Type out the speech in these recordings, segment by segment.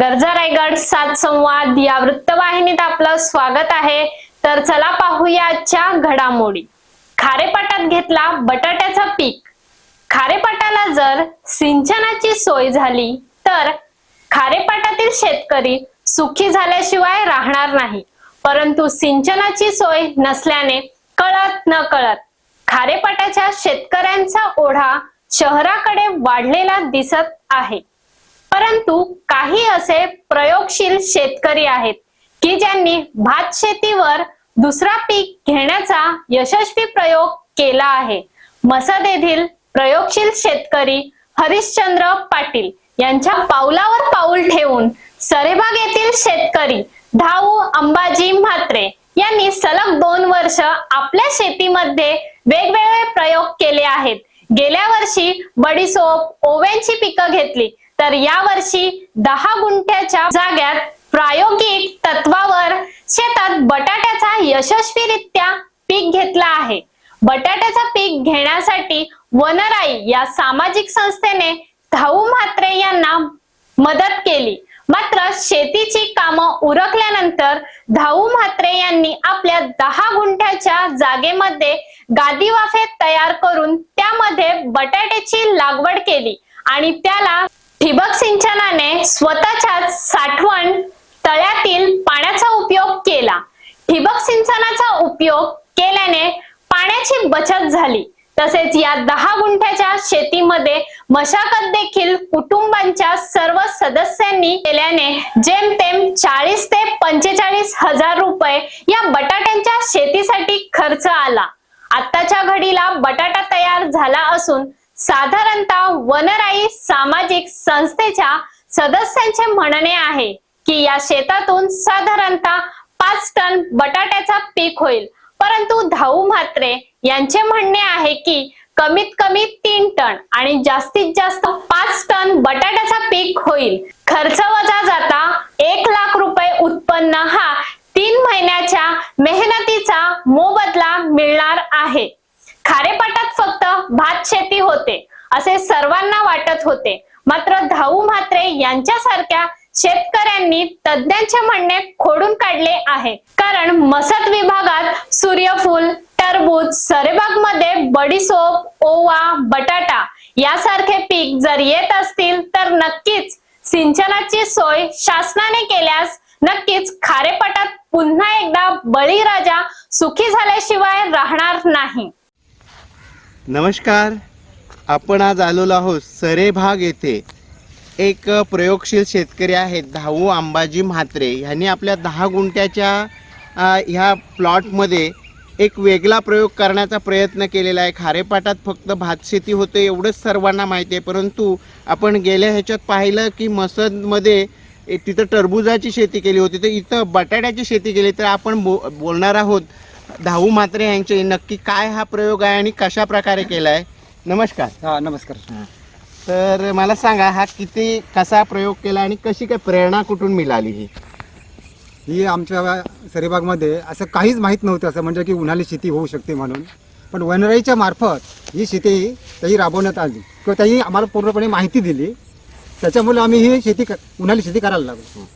गरजा रायगड सात संवाद या वृत्तवाहिनीत आपलं स्वागत आहे. तर चला पाहूया आजच्या घडामोडी. खारेपाटात घेतला बटाट्याचा पीक. खारेपाटाला जर सिंचनाची सोय झाली तर खारेपाटातील शेतकरी सुखी झाल्याशिवाय राहणार नाही. परंतु सिंचनाची सोय नसल्याने कळत न कळत खारेपाटाच्या शेतकऱ्यांचा ओढा शहराकडे वाढलेला दिसत आहे. परंतु काही असे प्रयोगशील शेतकरी आहेत की ज्यांनी भात शेतीवर दुसरा पीक घेण्याचा यशस्वी प्रयोग केला आहे. मसद येथील प्रयोगशील शेतकरी हरिश्चंद्र पाटील यांच्या पावलावर पाऊल ठेवून सरेबाग येथील शेतकरी धाऊ अंबाजी म्हात्रे यांनी सलग दोन वर्ष आपल्या शेतीमध्ये वेगवेगळे प्रयोग केले आहेत. गेल्या वर्षी बडीसोप ओव्यांची पिकं घेतली. तर या वर्षी दहा गुंठ्याच्या जाग्यात प्रायोगिक तत्वावर शेतात बटाट्याचा यशस्वीरित्या पीक घेतला आहे. बटाट्याचा पीक घेण्यासाठी वनराई या सामाजिक संस्थेने धाऊ म्हात्रे यांना मदत केली. मात्र शेतीची कामं उरकल्यानंतर धाऊ म्हात्रे यांनी आपल्या दहा गुंठ्याच्या जागेमध्ये गादी वाफे तयार करून त्यामध्ये बटाट्याची लागवड केली आणि त्याला ठिबक सिंचनाने स्वतःच्या साठवण तळ्यातील पाण्याचा उपयोग केला. ठिबक सिंचनाचा उपयोग केल्याने पाण्याची बचत झाली. तसेच या दहा गुंठ्याच्या शेतीमध्ये मशागत देखील कुटुंबांच्या सर्व सदस्यांनी केल्याने जेमतेम चाळीस ते पंचेचाळीस हजार रुपये या बटाट्यांच्या शेतीसाठी खर्च आला. आत्ताच्या घडीला बटाटा तयार झाला असून साधारणतः वनराई सामाजिक संस्थेच्या सदस्यांचे म्हणणे आहे की या शेतातून साधारणतः पाच टन बटाट्याचा पीक होईल. परंतु धाऊ म्हात्रे यांचे म्हणणे आहे की कमीत कमी तीन टन आणि जास्तीत जास्त पाच टन बटाट्याचा पीक होईल. खर्च वजा जाता एक लाख रुपये उत्पन्न हा तीन महिन्याच्या मेहनतीचा मोबदला मिळणार आहे खारेपाटात फक्त भात शेती होते असे सर्वांना वाटत होते. मात्र धाऊ म्हात्रे यांच्यासारख्या शेतकऱ्यांनी तज्ज्ञांचे म्हणणे खोडून काढले आहे. कारण मसद विभागात सूर्यफूल टरबूज सरेबागमध्ये बडीसोप ओवा बटाटा यासारखे पीक जर येत असतील तर नक्कीच सिंचनाची सोय शासनाने केल्यास नक्कीच खारेपटात पुन्हा एकदा बळीराजा सुखी झाल्याशिवाय राहणार नाही. नमस्कार. आपण आज आलेलो आहोत सरे भाग येथे. एक प्रयोगशील शेतकरी आहेत धाऊ अंबाजी म्हात्रे. ह्यांनी आपल्या दहा गुंठ्याच्या ह्या प्लॉटमध्ये एक वेगळा प्रयोग करण्याचा प्रयत्न केलेला आहे. खारेपाटात फक्त भात शेती होते एवढंच सर्वांना माहिती आहे. परंतु आपण गेल्या ह्याच्यात पाहिलं की मसदमध्ये तिथं टरबुजाची शेती केली होती. तर इथं बटाट्याची शेती केली. तर आपण बो बोलणार आहोत धाऊ म्हात्रे यांचे नक्की काय हा प्रयोग आहे आणि कशा प्रकारे केला आहे नमस्कार. हा नमस्कार. तर मला सांगा हा किती कसा प्रयोग केला आणि कशी काय प्रेरणा कुठून मिळाली ही? ही आमच्या सरीबागमध्ये असं काहीच माहीत नव्हतं असं म्हणजे की उन्हाळी शेती होऊ शकते म्हणून. पण वनराईच्या मार्फत ही शेती त्याही राबवण्यात आली. किंवा त्याही आम्हाला पूर्णपणे माहिती दिली. त्याच्यामुळे आम्ही ही शेती क- उन्हाळी शेती करायला लागलो.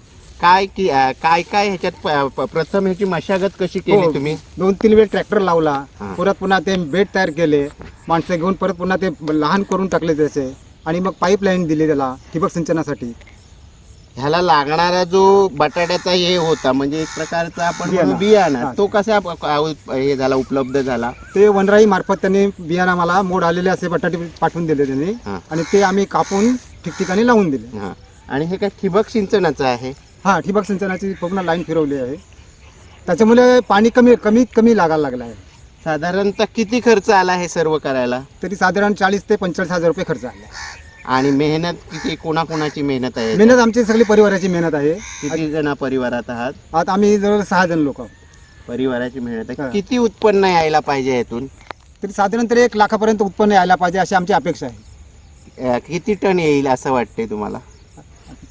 काय की अं, काय काय ह्याच्यात प- प- प्रथम ह्याची मशागत कशी केली हो, तुम्ही दोन तीन वेळ ट्रॅक्टर लावला हा. परत पुन्हा ते बेड तयार केले माणसं घेऊन परत पुन्हा ते लहान करून टाकले त्याचे आणि मग पाईपलाईन दिली त्याला ठिबक सिंचनासाठी ह्याला लागणारा जो बटाट्याचा हे होता म्हणजे एक प्रकारचा आपण बियाणा. म्हणू बियाणा हा. तो कसा प- क- हे झाला उपलब्ध झाला ते वनराई मार्फत त्यांनी बियाणा मला मोड आलेले असे बटाटे पाठवून दिले त्यांनी हा. आणि ते आम्ही कापून ठिकठिकाणी लावून दिले हा आणि हे काय ठिबक सिंचनाचं आहे हा ठिबक सिंचनाची पूर्ण लाईन फिरवली आहे. त्याच्यामुळे पाणी कमी कमीत कमी लागायला लागलं आहे. साधारणतः किती खर्च आला हे सर्व करायला? तरी साधारण चाळीस ते पंचेचाळीस हजार रुपये खर्च आला. आणि मेहनत किती कोणाकोणाची मेहनत आहे? मेहनत आमची सगळी परिवाराची मेहनत आहे. किती जण परिवारात आहात? आता आम्ही जवळ सहा जण लोक परिवाराची मेहनत आहे. किती उत्पन्न यायला पाहिजे यातून? तरी साधारण तरी एक लाखापर्यंत उत्पन्न यायला पाहिजे अशी आमची अपेक्षा आहे. अं, किती टन येईल असं वाटते तुम्हाला?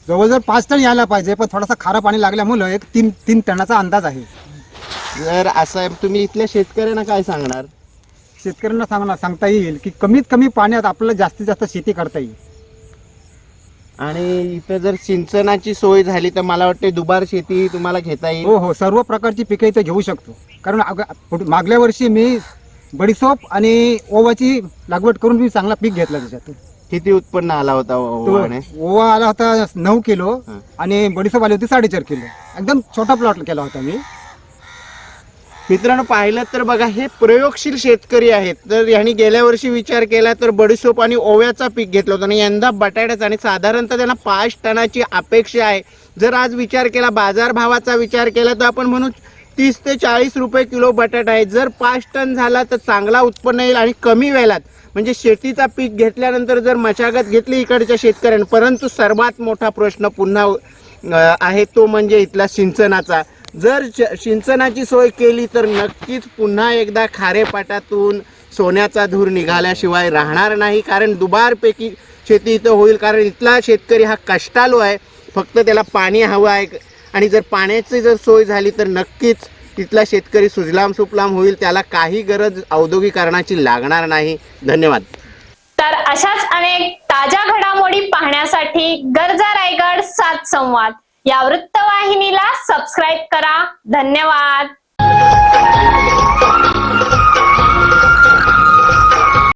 जवळजवळ पाच टन यायला पाहिजे पण थोडासा खारं पाणी लागल्यामुळं एक तीन तीन टनाचा अंदाज आहे. जर असं तुम्ही इथल्या शेतकऱ्यांना काय सांगणार? शेतकऱ्यांना सांगणार सांगता येईल की कमीत कमी पाण्यात आपल्याला जास्तीत जास्त शेती करता येईल. आणि इथं जर सिंचनाची सोय झाली तर मला वाटते दुबार शेती तुम्हाला घेता येईल. हो हो सर्व प्रकारची पिके इथे घेऊ शकतो. कारण अग- पुढ- मागल्या वर्षी मी बडीसोप आणि ओवाची लागवड करून मी चांगला पीक घेतला त्याच्यातून. किती उत्पन्न आला होता ओवाने? ओवा आला होता नऊ किलो. आणि बडीसोप आली होती साडेचार किलो. एकदम छोटा प्लॉट केला होता मी. मित्रांनो पाहिलं तर बघा हे प्रयोगशील शेतकरी आहेत. तर यांनी गेल्या वर्षी विचार केला तर बडीशोप आणि ओव्याचा पीक घेतलं होतं. आणि यंदा बटाट्याचा आणि साधारणतः त्यांना पाच टनाची अपेक्षा आहे. जर आज विचार केला बाजारभावाचा विचार केला तर आपण म्हणू तीस ते चाळीस रुपये किलो बटाटा आहे जर पाच टन झाला तर चांगला उत्पन्न येईल आणि कमी वेळात म्हणजे शेतीचा पीक घेतल्यानंतर जर मशागत घेतली इकडच्या शेतकऱ्यांनी परंतु सर्वात मोठा प्रश्न पुन्हा आहे तो म्हणजे इथला सिंचनाचा. जर श- सिंचनाची सोय केली तर नक्कीच पुन्हा एकदा खारेपाटातून सोन्याचा धूर निघाल्याशिवाय राहणार नाही कारण दुबारपैकी शेती इथं होईल कारण इथला शेतकरी हा कष्टालू आहे. फक्त त्याला पाणी हवं आहे आणि जर पाण्याची जर सोय झाली तर नक्कीच तिथला शेतकरी सुजलाम सुफलाम होईल त्याला काही गरज औद्योगिकरणाची लागणार नाही. धन्यवाद. तर अशाच अनेक ताज्या घडामोडी पाहण्यासाठी गरजा रायगड सात संवाद. या वृत्तवाहिनीला सबस्क्राईब करा. धन्यवाद.